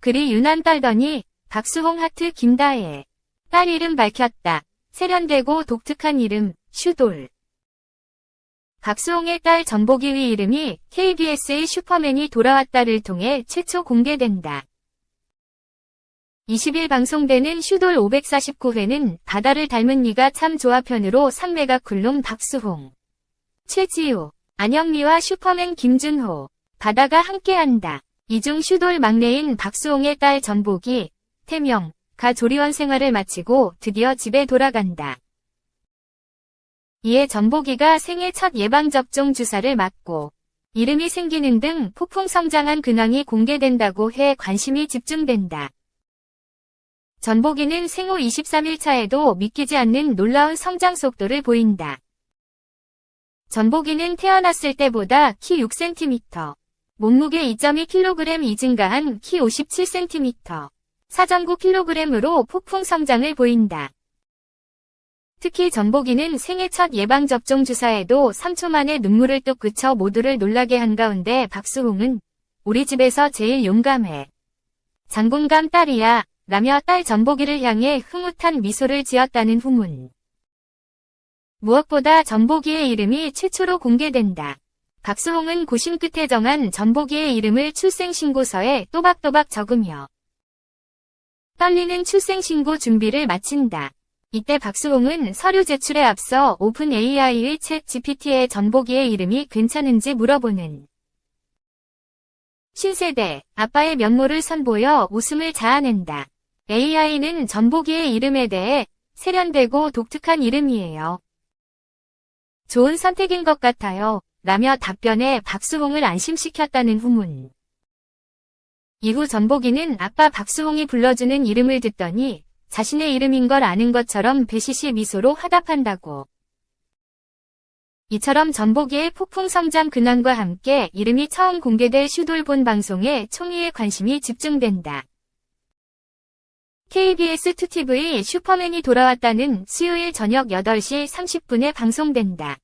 그리 유난 떨더니 박수홍 하트 김다혜. 딸 이름 밝혔다. 세련되고 독특한 이름 슈돌. 박수홍의 딸 전보기의 이름이 KBS의 슈퍼맨이 돌아왔다를 통해 최초 공개된다. 20일 방송되는 슈돌 549회는 바다를 닮은 니가 참 좋아 편으로 상메가쿨룸 박수홍, 최지우, 안영미와 슈퍼맨 김준호, 바다가 함께한다. 이중 슈돌 막내인 박수홍의 딸 전복이 태명, 가 조리원 생활을 마치고 드디어 집에 돌아간다. 이에 전복이가 생애 첫 예방접종 주사를 맞고 이름이 생기는 등 폭풍 성장한 근황이 공개된다고 해 관심이 집중된다. 전복이는 생후 23일 차에도 믿기지 않는 놀라운 성장 속도를 보인다. 전복이는 태어났을 때보다 키 6cm, 몸무게 2.2kg 이 증가한 키 57cm, 사전구 kg으로 폭풍 성장을 보인다. 특히 전복이는 생애 첫 예방접종 주사에도 3초 만에 눈물을 뚝 그쳐 모두를 놀라게 한 가운데 박수홍은 우리 집에서 제일 용감해. 장군감 딸이야. 라며 딸 전복이를 향해 흐뭇한 미소를 지었다는 후문. 무엇보다 전복이의 이름이 최초로 공개된다. 박수홍은 고심 끝에 정한 전복이의 이름을 출생신고서에 또박또박 적으며 떨리는 출생신고 준비를 마친다. 이때 박수홍은 서류 제출에 앞서 오픈 AI의 챗 GPT에 전복이의 이름이 괜찮은지 물어보는 신세대 아빠의 면모를 선보여 웃음을 자아낸다. AI는 전복이의 이름에 대해 세련되고 독특한 이름이에요. 좋은 선택인 것 같아요. 라며 답변에 박수홍을 안심시켰다는 후문. 이후 전복이는 아빠 박수홍이 불러주는 이름을 듣더니 자신의 이름인 걸 아는 것처럼 배시시 미소로 화답한다고. 이처럼 전복이의 폭풍 성장 근황과 함께 이름이 처음 공개될 슈돌본 방송에 총리의 관심이 집중된다. KBS2TV 슈퍼맨이 돌아왔다는 수요일 저녁 8시 30분에 방송된다.